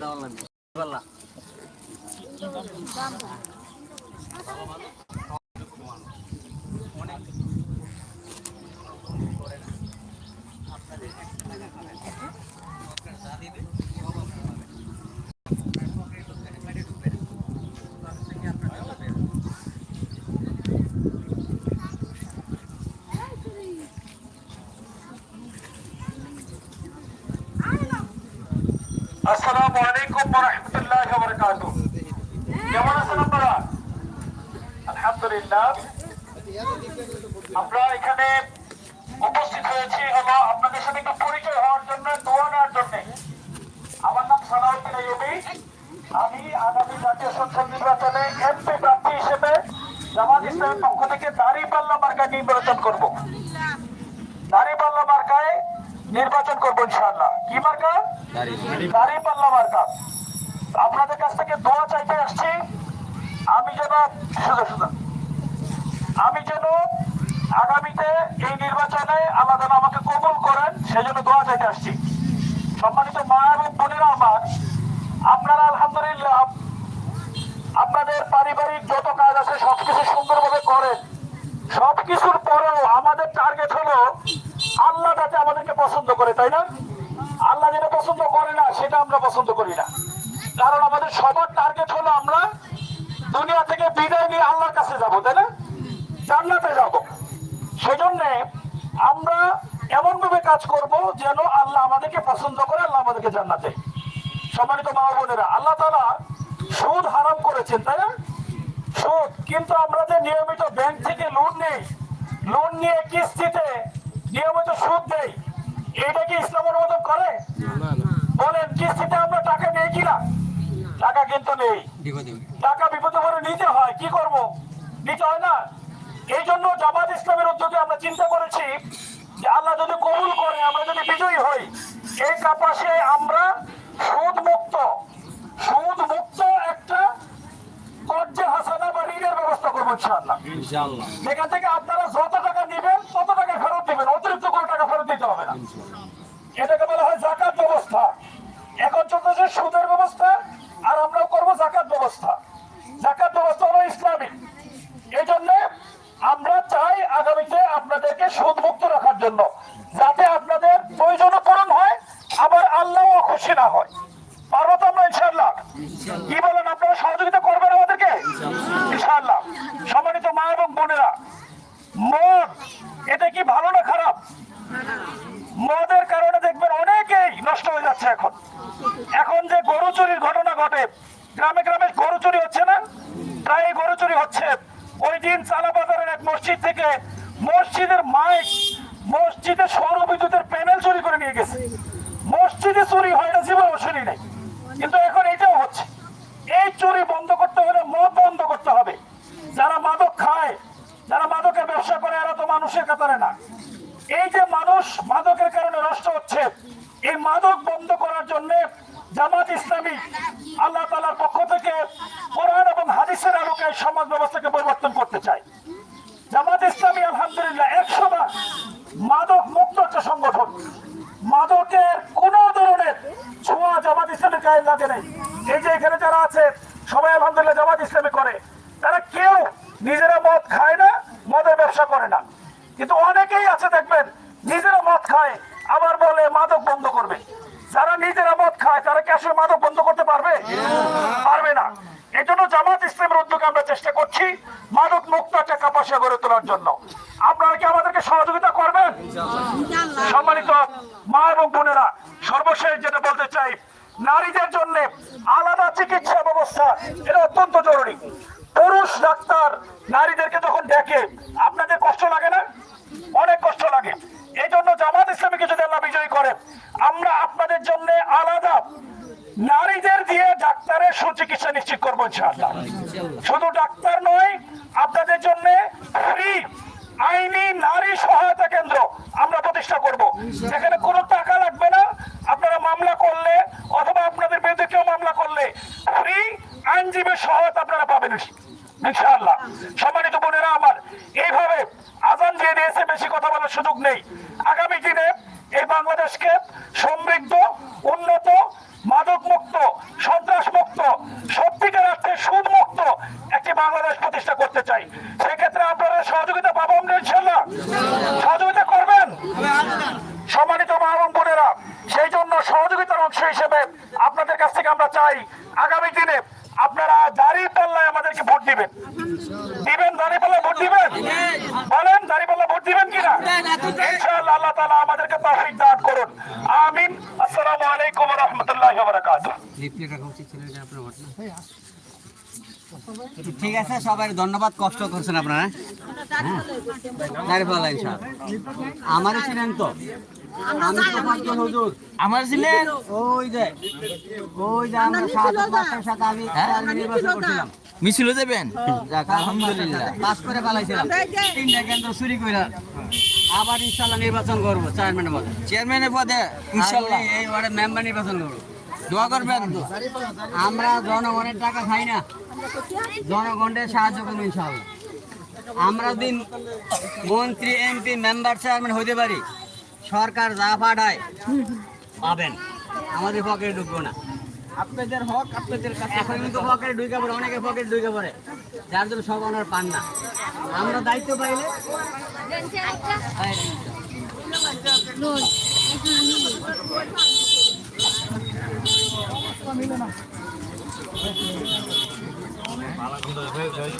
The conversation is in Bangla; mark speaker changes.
Speaker 1: লাগবে আসসালামু আলাইকুম ওয়া রাহমাতুল্লাহি ওয়া বারাকাতুহু কেমন আছেন আপনারা? আলহামদুলিল্লাহ। আমরা এখানে উপস্থিত হয়েছি হলো আপনাদের সাথে একটু পরিচয় হওয়ার জন্য, দোয়া নেওয়ার জন্য। আমার নাম সালাউদ্দিন আইয়ুবী। আমি আগামী জাতীয় সংসদ নির্বাচনে এমপি প্রার্থী হিসেবে জামাত ইসলামের পক্ষ থেকে দাঁড়িপাল্লা মার্কা নির্বাচন করব। দাঁড়িপাল্লা মার্কায় নির্বাচন করব ইনশাআল্লাহ। কি মার্কা? দাঁড়িপাল্লা মার্কা। আপনাদের কাছ থেকে দোয়া চাইতে আসছি। আমি যেন শুধু শুধু আমি যেন আগামীতে এই নির্বাচনে আল্লাহ তাআলা আমাকে কবুল করেন সেজন্য দোয়া চাইতে আসছি। সম্মানিত মা এবং বোনেরা আমার আপনারা আলহামদুলিল্লাহ আপনাদের পারিবারিক যত কাজ আছে সবকিছু সুন্দরভাবে করেন। সবকিছুর পরেও আমাদের টার্গেট হলো আল্লাহ যাতে আমাদেরকে পছন্দ করে তাই না আল্লাহ যেটা পছন্দ করে না সেটা আমরা পছন্দ করি না। কারণ আমাদের সবার টার্গেট হলো আমরা দুনিয়া থেকে বিদায় নিয়ে আল্লাহর কাছে যাব, তাই না? জান্নাতে যাব। সেজন্য আমরা এমন ভাবে কাজ করব যেন আল্লাহ আমাদেরকে পছন্দ করে, আল্লাহ আমাদেরকে জান্নাতে। সম্মানিত মা বোনেরা, আল্লাহ তালা সুদ হারাম করেছেন, তাই না? সুদ, কিন্তু আমরা যে নিয়মিত ব্যাংক থেকে লোন নেই লোন নিয়ে কিস্তিতে নিয়মিত সুদ দেই, এটা কি ইসলাম অনুমোদন করে? বলেন কিস্তিতে আমরা টাকা নেই কিনা? টাকা কিন্তু নেই। টাকা বিপদে পড়ে নিতে হয় কি করব? নিতে হয় না। এই জন্য জামাত ইসলামের উদ্যোগে আমরা চিন্তা করেছি যে আল্লাহ যদি কবুল করে আমরা যদি বিজয়ী হই এই কাপাসে আমরা সুদ মুক্ত সুদ মুক্ত একটা কর্জে হাসানা বা ঋণের ব্যবস্থা করব ইনশাআল্লাহ।
Speaker 2: ইনশাআল্লাহ।
Speaker 1: থেকে আপনারা যত টাকা নেবেন তত টাকা ফেরত দিবেন অতিরিক্ত কোনো টাকা ফেরত দিতে হবে না। এটাকে বলা হয় জাকাত ব্যবস্থা। এখন সুদের ব্যবস্থা আর আমরাও করব জাকাত ব্যবস্থা। জাকাত ব্যবস্থা হলো ইসলামিক। এই জন্য আমরা চাই আগামীতে আপনাদেরকে সুদ মুক্ত রাখার জন্য। যাতে আপনাদের প্রয়োজন পূরণ হয় আবার আল্লাহও খুশি না হয়। পারব তো আমরা ইনশাল্লাহ কি বলেন আপনারা সহযোগিতা করবেন আমাদেরকে? ইনশাল্লাহ সম্মানিত মা এবং বোনেরা মদ এটা কি ভালো না খারাপ? মদের কারণে দেখবেন অনেকেই নষ্ট হয়ে যাচ্ছে এখন এখন যে গরু চুরির ঘটনা ঘটে গ্রামে গ্রামে গরু চুরি হচ্ছে না প্রায় গরু চুরি হচ্ছে ওই দিন চালাবাজারের এক মসজিদ থেকে মসজিদের মাইক মসজিদে সৌর বিদ্যুতের প্যানেল চুরি করে নিয়ে গেছে মসজিদে চুরি হয় না জীবন শুনি নেই কিন্তু এখন এটাও হচ্ছে এই চুরি বন্ধ করতে হলে মদ বন্ধ করতে হবে যারা মাদক খায় যারা মাদকের ব্যবসা করে মানুষের কাতারে না। এই যে মানুষ মাদকের কারণে নষ্ট হচ্ছে, এই মাদক বন্ধ করার জন্য জামাত ইসলামী আল্লাহ তালার পক্ষ থেকে কোরআন এবং হাদিসের আলোকে সমাজ ব্যবস্থাকে পরিবর্তন করতে চায়। জামাত ইসলামী আলহামদুলিল্লাহ একশো বার মাদক মুক্ত একটা সংগঠন। মাদকের কোন ধরনের ছোঁয়া জামাত ইসলামের গায়ে লাগে নেই। এই যে এখানে যারা আছে, সবাই আলহামদুলিল্লাহ জামাত ইসলামী করে। তারা কেউ নিজেরা মদ খায় না, মদের ব্যবসা করে না। কিন্তু অনেকেই আছে, দেখবেন, নিজেরা মদ খায়, আবার বলে মাদক বন্ধ করবে। যারা নিজেরা মদ খায়, তারা কি আসলে মাদক বন্ধ করতে পারবে? পারবে না। এজন্য জন্য জামাত ইসলামের উদ্যোগে আমরা চেষ্টা করছি মাদক মুক্ত একটা কাপাসিয়া গড়ে তোলার জন্য। আপনারা কি আমাদেরকে সহযোগিতা করবেন? সম্মানিত মা এবং বোনেরা, সর্বশেষ যেটা বলতে চাই, নারীদের জন্য আলাদা চিকিৎসা ব্যবস্থা, এটা অত্যন্ত জরুরি। পুরুষ ডাক্তার নারীদেরকে যখন দেখে, আপনাদের কষ্ট লাগে না? অনেক কষ্ট লাগে। এই জন্য জামাত ইসলামীকে যদি আল্লাহ বিজয়ী করেন, আমরা আপনাদের জন্য আলাদা নারীদের দিয়ে ডাক্তারের সুচিকিৎসা নিশ্চিত করব ইনশাআল্লাহ। শুধু ডাক্তার নয়, আপনাদের জন্য ফ্রি আইনি নারী সহায়তা কেন্দ্র আমরা প্রতিষ্ঠা করব। সেখানে কোনো নেই। আগামী দিনে এই বাংলাদেশকে সমৃদ্ধ, উন্নত মাদক মুক্ত সন্ত্রাস মুক্ত সত্যিকার অর্থে সুদ মুক্ত একটি বাংলাদেশ প্রতিষ্ঠা করতে চাই। সেক্ষেত্রে আপনারা সহযোগিতা পাবো ইনশাল্লাহ সহযোগিতা করবেন? সম্মানিত মা এবং বোনেরা, সেই জন্য সহযোগিতার অংশ হিসেবে আপনাদের কাছ থেকে আমরা চাই, আগামী দিনে আপনারা দাঁড়িয়ে পাল্লায় আমাদেরকে ভোট দিবেন। দিবেন বারাকাতুহু
Speaker 2: রাখা উচিত ছিল এটা আপনার ঠিক আছে সবাই ধন্যবাদ কষ্ট করছেন আপনারা হ্যাঁ? আমার ছিলেন তো।
Speaker 3: আমার ছিলেন?
Speaker 2: ওই যে ওই যে আমরা সাথে আমি নির্বাচন করছিলাম
Speaker 3: মিছিলে যাবেন
Speaker 2: আলহামদুলিল্লাহ। পাস করে পালাইছিলাম। তিনটা কেন্দ্র চুরি করে আবার ইনশাল্লাহ নির্বাচন করব চেয়ারম্যানের পদে।
Speaker 3: চেয়ারম্যানের পদে ইনশাল্লাহ
Speaker 2: এই ওয়ার্ডে মেম্বার নির্বাচন করব।
Speaker 3: দোয়া করবেন।
Speaker 2: আমরা জনগণের টাকা খাই না। জনগণের সাহায্য করব ইনশাআল্লাহ। আমরা দিন মন্ত্রী এমপি মেম্বার চেয়ারম্যান হইতে পারি সরকার যা পাঠায় পাবেন। আমাদের পকেটে ঢুকবো না।
Speaker 3: আপনাদের হক আপনাদের কাছে
Speaker 2: এখন কিন্তু পকেটে ঢুকে পড়ে অনেকে পকেটে ঢুকে পড়ে। যার জন্য সব ওনার পান না। আমরা দায়িত্ব পাইলে এই,